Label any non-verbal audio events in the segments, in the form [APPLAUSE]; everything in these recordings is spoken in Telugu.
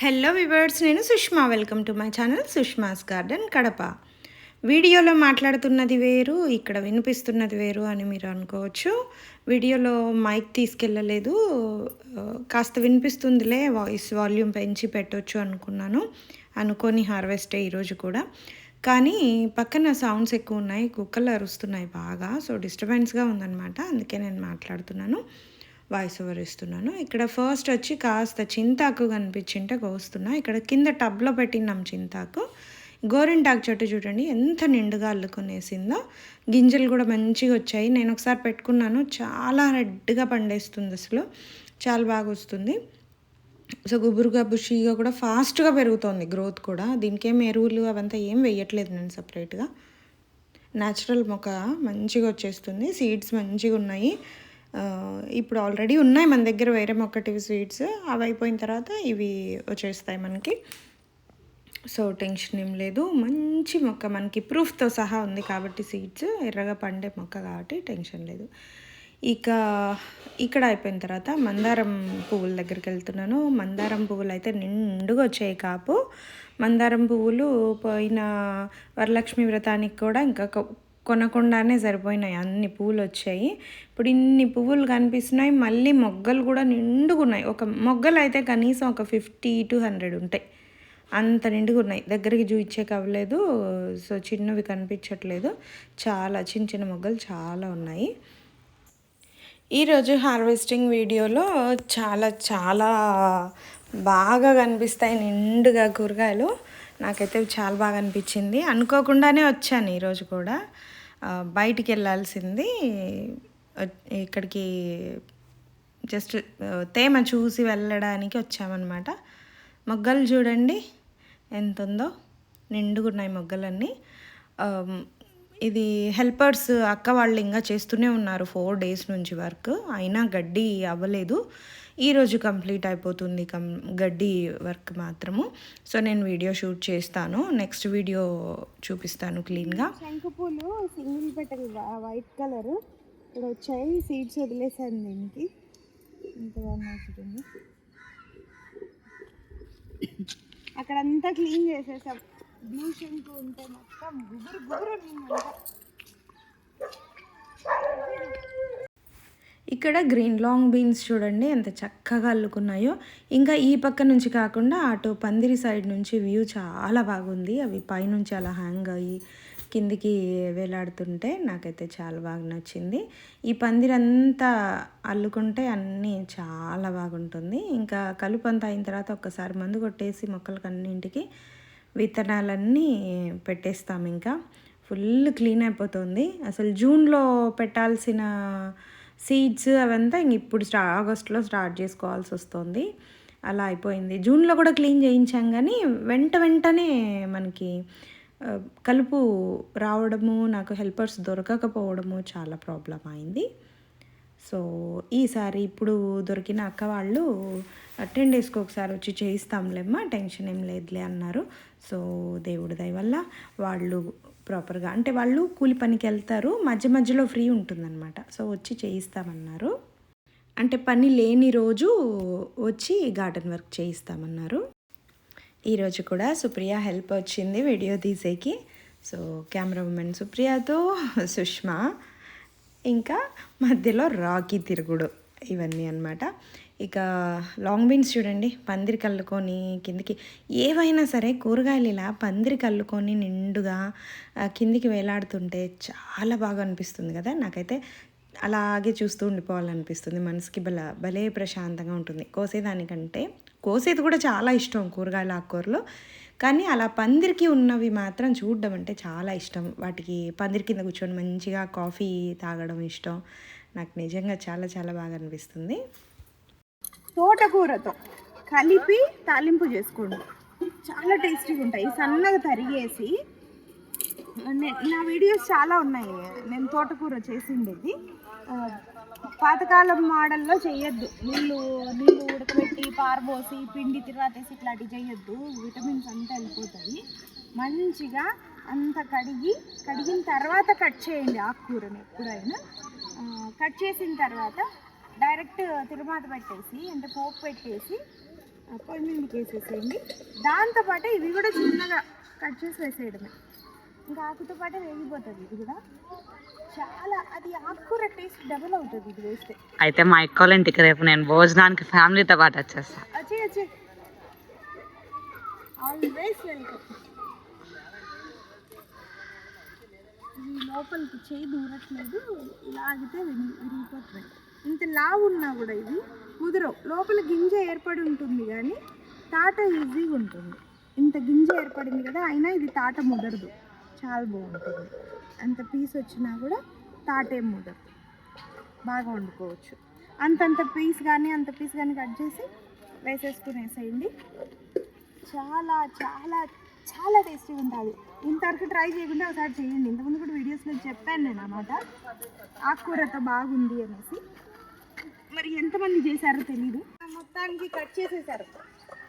హలో వివర్స్ నేను Sushma. Welcome to my channel Sushma's garden Kadapa వీడియోలో మాట్లాడుతున్నది వేరు ఇక్కడ వినిపిస్తున్నది వేరు అని మీరు అనుకోవచ్చు. వీడియోలో మైక్ తీసుకెళ్ళలేదు కాస్త వినిపిస్తుందిలే వాయిస్ వాల్యూమ్ పెంచి పెట్టొచ్చు అనుకున్నాను అనుకొని హార్వెస్టే ఈరోజు కూడా. కానీ పక్కన సౌండ్స్ ఎక్కువ ఉన్నాయి కుక్కలు అరుస్తున్నాయి బాగా సో డిస్టర్బెన్స్గా ఉందన్నమాట అందుకే నేను మాట్లాడుతున్నాను. వాయిస్ ఓవర్ ఇస్తున్నాను. ఇక్కడ ఫస్ట్ వచ్చి కాస్త చింతాకు కనిపించింటే కోస్తున్నా ఇక్కడ కింద టబ్లో పెట్టినాం చింతాకు. గోరింటాకు చెట్టు చూడండి ఎంత నిండుగా అల్లుకునేసిందో. గింజలు కూడా మంచిగా వచ్చాయి. నేను ఒకసారి పెట్టుకున్నాను. చాలా రెడ్గా పండేస్తుంది అసలు. చాలా బాగా వస్తుంది. సో గుబురుగా బుషీగా కూడా ఫాస్ట్గా పెరుగుతోంది గ్రోత్ కూడా. దీనికి ఏం ఎరువులు అవంతా ఏం వేయట్లేదు నేను సపరేట్గా. న్యాచురల్ మొక్క మంచిగా వచ్చేస్తుంది. సీడ్స్ మంచిగా ఉన్నాయి. ఇప్పుడు ఆల్రెడీ ఉన్నాయి మన దగ్గర వేరే మొక్కటివి స్వీట్స్. అవి అయిపోయిన తర్వాత ఇవి వచ్చేస్తాయి మనకి. సో టెన్షన్ ఏం లేదు. మంచి మొక్క మనకి ప్రూఫ్తో సహా ఉంది కాబట్టి సీడ్స్ ఎర్రగా పండే మొక్క కాబట్టి టెన్షన్ లేదు. ఇక ఇక్కడ అయిపోయిన తర్వాత మందారం పువ్వుల దగ్గరికి వెళ్తున్నాను. మందారం పువ్వులు అయితే నిండుగా వచ్చాయి కాపు. మందారం పువ్వులు పోయిన వరలక్ష్మి వ్రతానికి కూడా ఇంకా కొనకుండానే సరిపోయినాయి. అన్ని పువ్వులు వచ్చాయి ఇప్పుడు ఇన్ని పువ్వులు కనిపిస్తున్నాయి. మళ్ళీ మొగ్గలు కూడా నిండుగా ఉన్నాయి ఒక మొగ్గలు అయితే కనీసం ఒక ఫిఫ్టీ టు హండ్రెడ్ ఉంటాయి. అంత నిండుగా ఉన్నాయి దగ్గరికి చూయించేకి అవ్వలేదు. సో చిన్నవి కనిపించట్లేదు. చాలా చిన్న చిన్న మొగ్గలు చాలా ఉన్నాయి. ఈరోజు హార్వెస్టింగ్ వీడియోలో చాలా చాలా బాగా కనిపిస్తాయి నిండుగా కూరగాయలు. నాకైతే చాలా బాగా అనిపించింది. అనుకోకుండానే వచ్చాను ఈరోజు కూడా. బయటికి వెళ్ళాల్సింది ఇక్కడికి జస్ట్ తేమ చూసి వెళ్ళడానికి వచ్చామన్నమాట. మొగ్గలు చూడండి ఎంత ఉందో నిండుగా ఉన్నాయి మొగ్గలన్నీ. ఇది హెల్పర్స్ అక్క వాళ్ళు ఇంకా చేస్తూనే ఉన్నారు ఫోర్ డేస్ నుంచి వర్క్ అయినా గడ్డి అవ్వలేదు. ఈరోజు కంప్లీట్ అయిపోతుంది కం గడ్డి వర్క్ మాత్రము. సో నేను వీడియో షూట్ చేస్తాను. నెక్స్ట్ వీడియో చూపిస్తాను క్లీన్గా. శంకు పూలు సింగిల్ బెటర్ వైట్ కలర్. ఇక్కడ వచ్చాయి. సీడ్స్ వదిలేసాను దీనికి. ఇంత బాగున్నాయి అక్కడంతా క్లీన్ చేసేసాం. బ్లూ శంకు ఉంటే మొత్తం గుబురు గుబురు ఇక్కడ గ్రీన్ లాంగ్ బీన్స్ చూడండి ఎంత చక్కగా అల్లుకున్నాయో. ఇంకా ఈ పక్క నుంచి కాకుండా అటు పందిరి సైడ్ నుంచి వ్యూ చాలా బాగుంది. అవి పైనుంచి అలా హ్యాంగ్ అయ్యి కిందికి వేలాడుతుంటే నాకైతే చాలా బాగా నచ్చింది. ఈ పందిరి అంతా అల్లుకుంటే అన్నీ చాలా బాగుంటుంది. ఇంకా కలుపు అంతా అయిన తర్వాత ఒక్కసారి మందు కొట్టేసి మొక్కలకు అన్నింటికి విత్తనాలన్నీ పెట్టేస్తాం ఇంకా. ఫుల్ క్లీన్ అయిపోతుంది. అసలు జూన్లో పెట్టాల్సిన సీడ్స్ అవంతా ఇంక ఇప్పుడు స్టా ఆగస్ట్లో స్టార్ట్ చేసుకోవాల్సి వస్తుంది. అలా అయిపోయింది. జూన్లో కూడా క్లీన్ చేయించాం కానీ వెంట వెంటనే మనకి కలుపు రావడము నాకు హెల్పర్స్ దొరకకపోవడము చాలా ప్రాబ్లం అయింది. సో ఈసారి ఇప్పుడు దొరికిన అక్క వాళ్ళు టెన్ డేస్కి ఒకసారి వచ్చి చేయిస్తాంలేమ్మా టెన్షన్ ఏం లేదులే అన్నారు. సో దేవుడి దయ వల్ల వాళ్ళు ప్రాపర్గా అంటే వాళ్ళు కూలి పనికి వెళ్తారు మధ్య మధ్యలో ఫ్రీ ఉంటుందన్నమాట. సో వచ్చి చేయిస్తామన్నారు. అంటే పని లేని రోజు వచ్చి గార్డెన్ వర్క్ చేయిస్తామన్నారు. ఈరోజు కూడా సుప్రియ హెల్ప్ వచ్చింది వీడియో తీసేకి. సో కెమెరా ఉమెన్ సుప్రియతో సుష్మా. ఇంకా మధ్యలో రాకీ తిరుగుడు ఇవన్నీ అన్నమాట. ఇక లాంగ్ బీన్స్ చూడండి పందిరి కల్లుకొని కిందికి ఏవైనా సరే కూరగాయలు ఇలా పందిరి కల్లుకొని నిండుగా కిందికి వేలాడుతుంటే చాలా బాగా అనిపిస్తుంది కదా? నాకైతే అలాగే చూస్తూ ఉండిపోవాలనిపిస్తుంది. మనసుకి బల భలే ప్రశాంతంగా ఉంటుంది. కోసేదానికంటే కోసేది కూడా చాలా ఇష్టం కూరగాయల ఆకుకూరలు. కానీ అలా పందిరికి ఉన్నవి మాత్రం చూడడం అంటే చాలా ఇష్టం. వాటికి పందిరి కింద కూర్చొని మంచిగా కాఫీ తాగడం ఇష్టం. నాకు నిజంగా చాలా చాలా బాగా అనిపిస్తుంది. తోటకూరతో కలిపి తాలింపు చేసుకోండి. చాలా టేస్టీగా ఉంటాయి. సన్నగా తరిగేసి నా వీడియోస్ చాలా ఉన్నాయి. నేను తోటకూర చేసిండేది. పాతకాలం మోడల్లో చేయొద్దు. నీళ్ళు నీళ్ళు ఉడకబెట్టి పారబోసి పిండి తిరగతేసి ఇట్లాంటివి చేయొద్దు. విటమిన్స్ అంతా వెళ్ళిపోతాయి. మంచిగా అంత కడిగి కడిగిన తర్వాత కట్ చేయండి ఆకుకూరని ఎప్పుడైనా. కట్ చేసిన తర్వాత డైరెక్ట్ తిరుమాత పెట్టేసి అంటే పోపు పెట్టేసి పొయ్యి వేసేసేయండి. దాంతోపాటు ఇవి కూడా చిన్నగా కట్ చేసి వేసేయడమే. ఇంకా ఆకుతో పాటే వేగిపోతుంది ఇది కూడా. చాలా అది ఆకుకూర టేస్ట్ డబుల్ అవుతుంది ఇది వేస్తే. అయితే మా ఎక్కువ ఇంటికి రేపు నేను భోజనానికి ఫ్యామిలీతో పాటు వచ్చేస్తా. వచ్చే వచ్చే ఆల్వేస్ వెల్కమ్ ఈ లోపలికి చేయి దూరట్లేదు ఇలా ఆగితే విరి- విరిగిపోతుంది. ఇంత లావు ఉన్నా కూడా ఇది కుదరవు. లోపల గింజ ఏర్పడి ఉంటుంది కానీ తాట ఈజీగా ఉంటుంది. ఇంత గింజ ఏర్పడింది కదా అయినా ఇది తాట ముదరదు. చాలా బాగుంటుంది. అంత పీస్ వచ్చినా కూడా తాటేం ముదరదు. బాగా వండుకోవచ్చు. అంతంత పీస్ కానీ అంత పీస్ కానీ కట్ చేసి వేసేసుకునేసేయండి చాలా చాలా చాలా టేస్టీగా ఉంటుంది. ఇంతవరకు ట్రై చేయకుండా ఒకసారి చేయండి. ఇంతకుముందు కూడా వీడియోస్లో చెప్పాను నేను అన్నమాట. ఆకుకూరతో బాగుంది అనేసి. మరి ఎంతమంది చేశారో తెలీదు. మొత్తానికి కట్ చేసేసారు.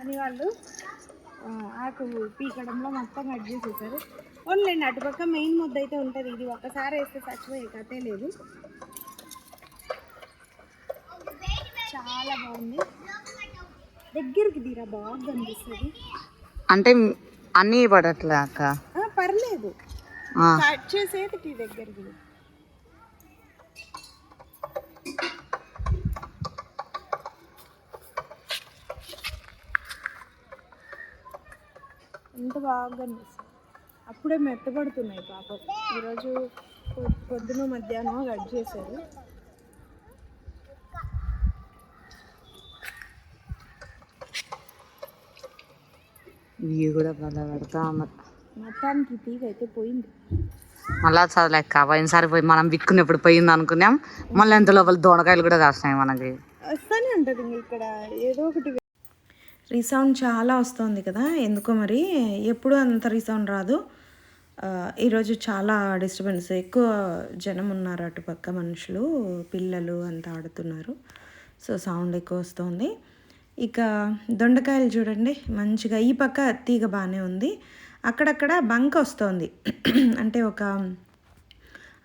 అని వాళ్ళు ఆకు పీకడంలో మొత్తం కట్ చేసేసారు. ఓన్లేండి అటుపక్క మెయిన్ ముద్ద అయితే ఉంటుంది. ఇది ఒక్కసారి వేస్తే చచ్చిపోయే కథే లేదు. చాలా బాగుంది. దగ్గరికి తీరా బాగా అనిపిస్తుంది. అంటే అన్నీ పడట్లే అక్క? ఆ, పర్లేదు. ఆ, కట్ చేసేది టీ దగ్గరికి. ఎంత బాగా అనిపిస్తుంది. అప్పుడే మెత్తబడుతున్నాయి పాపం. ఈరోజు పొద్దున మధ్యాహ్నం కట్ చేశారు. ఇవి కూడా భలే పెడతా మొత్తానికి తీగ అయితే పోయింది. మళ్ళా చదలేక పోయినసారి పోయి మనం విక్కున్నప్పుడు పోయింది అనుకున్నాం. మళ్ళీ ఎంత లోపల దోనకాయలు కూడా కాస్తున్నాయి మనకి. వస్తానే ఉంటుంది ఇంక ఇక్కడ. ఏదో ఒకటి రీసౌండ్ చాలా వస్తుంది కదా ఎందుకో మరి ఎప్పుడు అంత రీసౌండ్ రాదు. ఈరోజు చాలా డిస్టర్బెన్స్ ఎక్కువ జనం ఉన్నారు అటుపక్క మనుషులు పిల్లలు అంతా ఆడుతున్నారు. సో సౌండ్ ఎక్కువ వస్తుంది. ఇక దొండకాయలు చూడండి మంచిగా ఈ పక్క తీగ బాగానే ఉంది. అక్కడక్కడ బంక వస్తుంది. [CLEARS THROAT] అంటే ఒక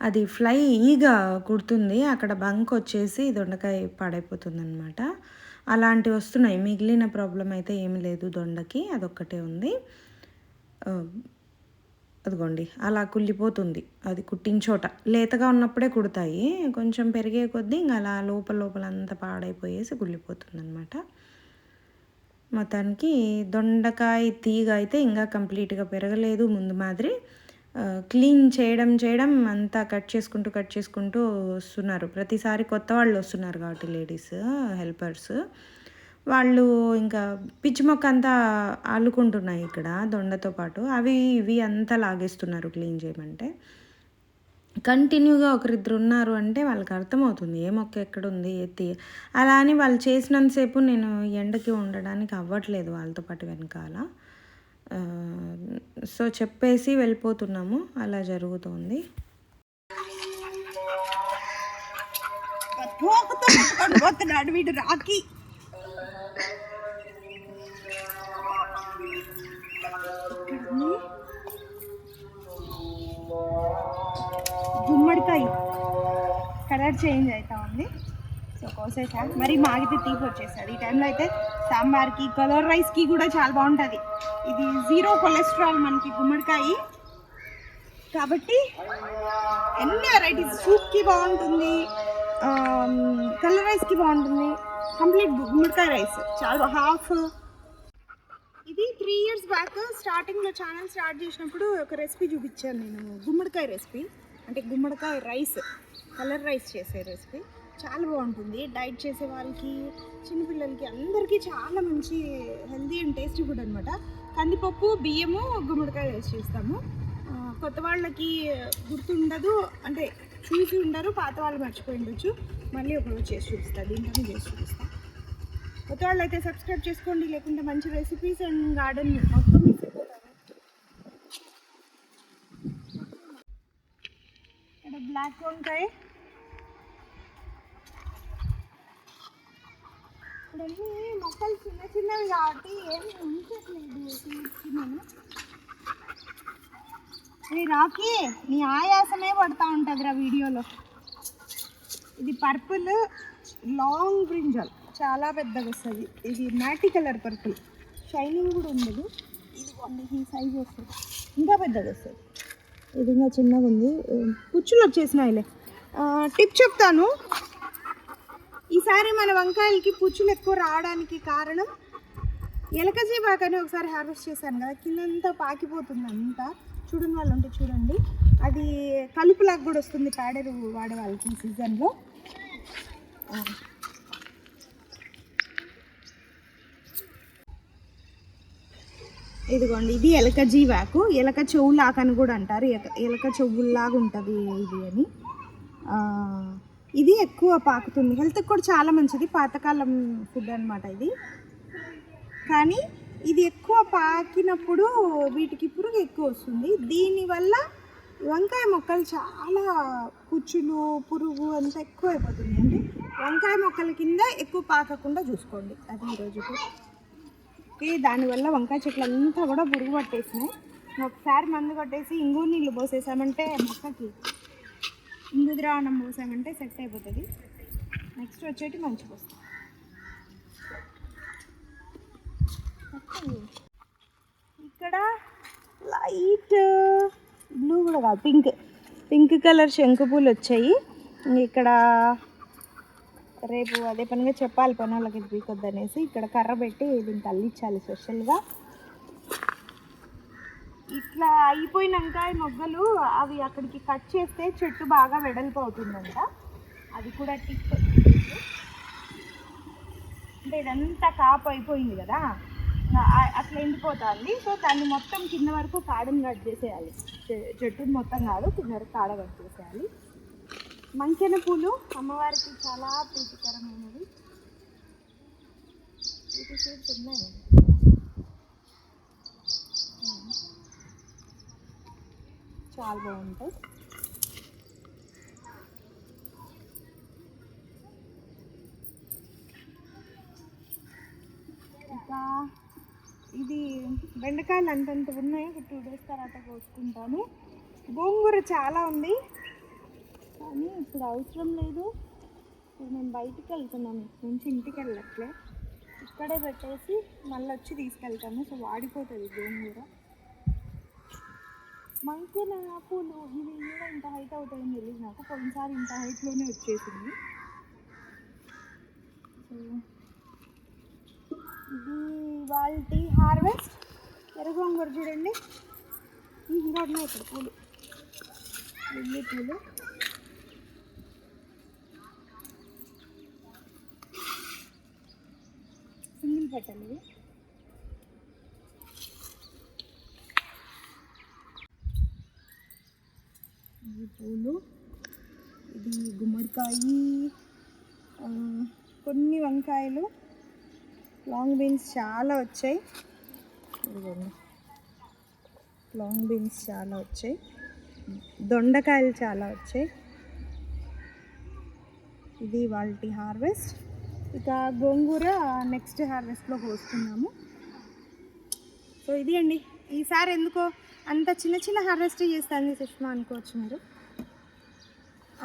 అది ఫ్లై ఈగ కుడుతుంది అక్కడ బంక్ వచ్చేసి దొండకాయ పాడైపోతుంది అనమాట అలాంటివి వస్తున్నాయి. మిగిలిన ప్రాబ్లం అయితే ఏమీ లేదు. దొండకి అదొక్కటే ఉంది. అదిగోండి. అలా కుళ్ళిపోతుంది. అది కుట్టిన చోట. లేతగా ఉన్నప్పుడే కుడతాయి. కొంచెం పెరిగే కొద్దీ ఇంకా అలా లోపల లోపల అంతా పాడైపోయేసి కుళ్ళిపోతుంది అనమాట మొత్తానికి దొండకాయ తీగ అయితే ఇంకా కంప్లీట్గా పెరగలేదు ముందు మాదిరి. క్లీన్ చేయడం చేయడం అంతా కట్ చేసుకుంటూ కట్ చేసుకుంటూ వస్తున్నారు. ప్రతిసారి కొత్త వాళ్ళు వస్తున్నారు కాబట్టి లేడీస్ హెల్పర్స్. వాళ్ళు ఇంకా పిచ్చి మొక్క అంతా అల్లుకుంటున్నాయి ఇక్కడ దొండతో పాటు. అవి ఇవి అంతా లాగేస్తున్నారు క్లీన్ చేయమంటే. కంటిన్యూగా ఒకరిద్దరు ఉన్నారు అంటే వాళ్ళకి అర్థమవుతుంది. ఏ మొక్క ఎక్కడ ఉంది ఎత్తి అలా అని వాళ్ళు చేసినంతసేపు నేను ఎండకి ఉండడానికి అవ్వట్లేదు వాళ్ళతో పాటు వెనకాల. సో చెప్పేసి వెళ్ళిపోతున్నాము. అలా జరుగుతుంది. పోతున్నాడు వీడు రాకి. గుమ్మడికాయ కలర్ చేంజ్ అవుతా ఉంది. సో కోసేసా. మరి మాగితే తీపి వచ్చేస్తుంది ఈ టైంలో అయితే సాంబార్కి కలర్ రైస్కి కూడా చాలా బాగుంటుంది. ఇది జీరో కొలెస్ట్రాల్ మనకి గుమ్మడికాయ. కాబట్టి ఎన్ని వెరైటీస్ సూప్కి బాగుంటుంది కలర్ రైస్కి బాగుంటుంది. కంప్లీట్ గుమ్మడికాయ రైస్ చాలా హాఫ్. ఇది త్రీ ఇయర్స్ బ్యాక్ స్టార్టింగ్లో ఛానల్ స్టార్ట్ చేసినప్పుడు ఒక రెసిపీ చూపించాను నేను. గుమ్మడికాయ రెసిపీ అంటే గుమ్మడికాయ రైస్ కలర్ రైస్ చేసే రెసిపీ. చాలా బాగుంటుంది. డైట్ చేసే వాళ్ళకి చిన్నపిల్లలకి అందరికీ చాలా మంచి హెల్దీ అండ్ టేస్టీ ఫుడ్ అనమాట కందిపప్పు బియ్యము గుమ్మడికాయ వేసి చేస్తాము. కొత్త వాళ్ళకి గుర్తుండదు అంటే చూసి ఉండరు పాత వాళ్ళు మర్చిపోయి ఉండొచ్చు. మళ్ళీ ఒకరోజు చేసి చూపిస్తాను దీంట్లో చేసి చూపిస్తాను కొత్త వాళ్ళు అయితే సబ్స్క్రైబ్ చేసుకోండి లేకుంటే మంచి రెసిపీస్ అండ్ గార్డెన్ మొత్తం మిస్ అయిపోతారు ఇక్కడ బ్లాక్ వంకాయ. ఇప్పుడన్నీ మొక్కలు చిన్న చిన్నవి కాబట్టి ఏమి ఉంచట్లేదు. చిన్నను ఏ రాకి నీ ఆయాసమే పడతా ఉంటుందిరా వీడియోలో. ఇది పర్పుల్ లాంగ్ బ్రింజల్. చాలా పెద్దగా వస్తుంది. ఇది మ్యాటి కలర్ పర్పుల్. షైనింగ్ కూడా ఉండదు. ఇది కొన్ని ఈ సైజ్ వస్తుంది. ఇంకా పెద్దగా వస్తుంది. ఇది ఇంకా చిన్నగా ఉంది పుచ్చులు వచ్చేసినాయిలే టిప్ చెప్తాను. ఈసారి మన వంకాయలకి పుచ్చులు ఎక్కువ రావడానికి కారణం ఎలకజీవాకని ఒకసారి హార్వెస్ట్ చేశాను కదా కిందంతా పాకిపోతుంది అంతా. చూడని వాళ్ళు ఉంటే చూడండి. అది కలుపులాగా కూడా వస్తుంది పేడరు వాడే వాళ్ళకి ఈ సీజన్లో. ఇదిగోండి ఇది ఎలక జీవాకు ఎలక చెవులాకు అని కూడా అంటారు. ఎక- ఎలక చెవుల్లాగా ఉంటుంది ఇది అని. ఇది ఎక్కువ పాకుతుంది. హెల్త్కి కూడా చాలా మంచిది. పాతకాలం ఫుడ్ అనమాట ఇది. కానీ ఇది ఎక్కువ పాకినప్పుడు వీటికి పురుగు ఎక్కువ వస్తుంది. దీనివల్ల వంకాయ మొక్కలు చాలా కుచ్చులు పురుగు అంతా ఎక్కువ అయిపోతుంది అంటే వంకాయ మొక్కల కింద ఎక్కువ పాకకుండా చూసుకోండి. అది ఈరోజు ఓకే దానివల్ల వంకాయ చెట్లు అంతా కూడా పురుగు పట్టేసినాయి. ఒకసారి మందు కొట్టేసి ఇంగు నీళ్ళు పోసేసామంటే మొక్కకి ఇంగు ద్రావణం పోసామంటే సెట్ అయిపోతుంది. నెక్స్ట్ వచ్చేటి మంచి పోస్తాం ఇక్కడ లైట్ బ్లూ కూడా కాదు పింక్ పింక్ కలర్ శంకు పూలు వచ్చాయి. ఇక్కడ రేపు అదే పనిగా చెప్పాలి పని వాళ్ళకి ఇది పీకొద్దనేసి ఇక్కడ కర్ర పెట్టి దీనికి అల్లించాలి స్పెషల్గా ఇట్లా అయిపోయినాక ఈ మొగ్గలు అవి అక్కడికి కట్ చేస్తే చెట్టు బాగా వెడల్పు అవుతుందంట అది కూడా టిప్ అంటే ఇదంతా కాపు అయిపోయింది కదా. అట్లా ఎండిపోతుంది. సో దాన్ని మొత్తం కింద వరకు కాడం కట్ చేసేయాలి. చె- చెట్టుని మొత్తం కాదు కింద వరకు కాడ కట్ చేసేయాలి. మంచెన పూలు అమ్మవారికి చాలా ప్రీతికరమైనవి. ఉన్నాయి? చాలా బాగుంటాయి. ఇంకా ఇది బెండకాయలు అంతంత ఉన్నాయి. ఒక టూ డేస్ తర్వాత కోసుకుంటాను. గోంగూర చాలా ఉంది. కానీ ఇప్పుడు అవసరం లేదు. ఇప్పుడు మేము బయటికి వెళ్తున్నాం ఇక్కడి నుంచి ఇంటికి వెళ్ళట్లే. ఇక్కడే పెట్టేసి మళ్ళీ వచ్చి తీసుకెళ్తాము సో వాడిపోతుంది గోంగూర. మంచిన పూలు ఇవి కూడా ఇంత హైట్ అవుతాయని తెలియదు నాకు. కొన్నిసారి ఇంత హైట్లోనే వచ్చేసింది. సో ఇది వాళ్ళ హార్వెస్ట్. ఎర్రగోంగూర చూడండి. ఇంకా ఉన్నాయి ఇక్కడ పూలు. లిల్లీ పూలు. సింగిల్ పెట్టాలి ఇవి ఈ పూలు. ఇది గుమ్మడికాయ కొన్ని వంకాయలు. లాంగ్ బీన్స్ చాలా వచ్చాయి. ఇదిగోండి. లాంగ్ బీన్స్ చాలా వచ్చాయి. దొండకాయలు చాలా వచ్చాయి. ఇది వాళ్ళ హార్వెస్ట్. ఇక గోంగూర నెక్స్ట్ హార్వెస్ట్లో కోసుకున్నాము సో ఇది అండి. ఈసారి ఎందుకో అంత చిన్న చిన్న హార్వెస్ట్ చేస్తాను సుష్మా అనుకోవచ్చు మీరు.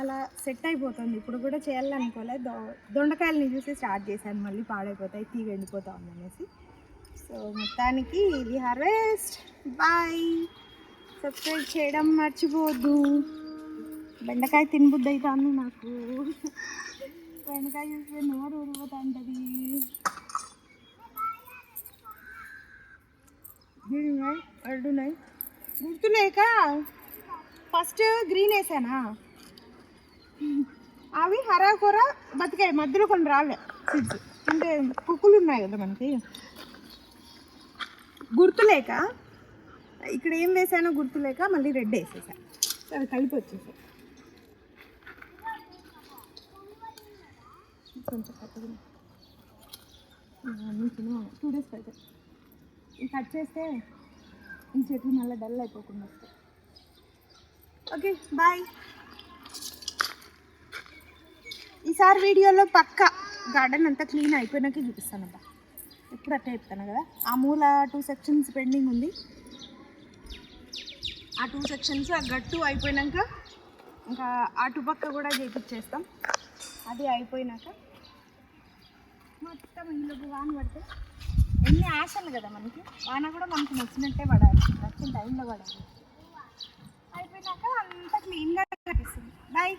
అలా సెట్ అయిపోతుంది. ఇప్పుడు కూడా చేయాలనుకోలే. దొ దొండకాయలని చూసి స్టార్ట్ చేశాను. మళ్ళీ పాడైపోతాయి. తీగ ఎండిపోతా ఉంది అనేసి సో మొత్తానికి ఇది హార్వెస్ట్. బాయ్. సబ్స్క్రైబ్ చేయడం మర్చిపోవద్దు. బెండకాయ తినబుద్ధి అవుతుంది నాకు. బెండకాయ చూస్తే నోరు ఊరిపోతా ఉంటుంది అడ్డున్నాయి గుర్తులేక? First green వేసానా? అవి హరాకూర బతికాయి మధ్యలో కొన్ని రాలే సీడ్స్ అంటే కుక్కులు ఉన్నాయి కదా మనకి. గుర్తులేక? ఇక్కడ ఏం వేసానో గుర్తులేక? మళ్ళీ రెడ్ వేసేసా. అవి కలిపి వచ్చేసాయి కొంచెం కట్టగా టూ డేస్ అయితే ఇది కట్ చేస్తే ఈ చెట్లు మళ్ళీ డల్ అయిపోకుండా వస్తాయి. Okay bye. ఈసారి వీడియోలో పక్క గార్డెన్ అంతా క్లీన్ అయిపోయినాక చూపిస్తానబ్బా ఎప్పుడు అట్టే చెప్తాను కదా? ఆ మూల టూ సెక్షన్స్ పెండింగ్ ఉంది. ఆ టూ సెక్షన్స్ ఆ గట్టు అయిపోయినాక ఇంకా అటు పక్క కూడా చేపించేస్తాం అది అయిపోయినాక మొత్తం ఇల్లు వాన్ పడితే ఎన్ని ఆశలు కదా మనకి? వాన కూడా మనకి నచ్చినట్టే పడాలి. నచ్చిన టైంలో పడాలి. అయిపోయినాక అంతా క్లీన్గా కనిపిస్తుంది బాయ్.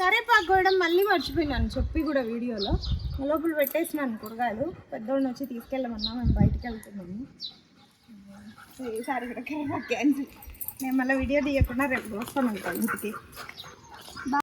కరేపాకు కూడా మళ్ళీ మర్చిపోయినాను చెప్పి కూడా వీడియోలో. లోపల పెట్టేసినాను కూరగాయలు. పెద్దోడిని వచ్చి తీసుకెళ్ళమన్నా మేము బయటికి వెళ్తున్నాము. ఈసారి కూడా కరేపాకు క్యాన్సిల్. నేను మళ్ళీ వీడియో తీయకుండా రేపు వస్తాను అనుకో ఇంటికి.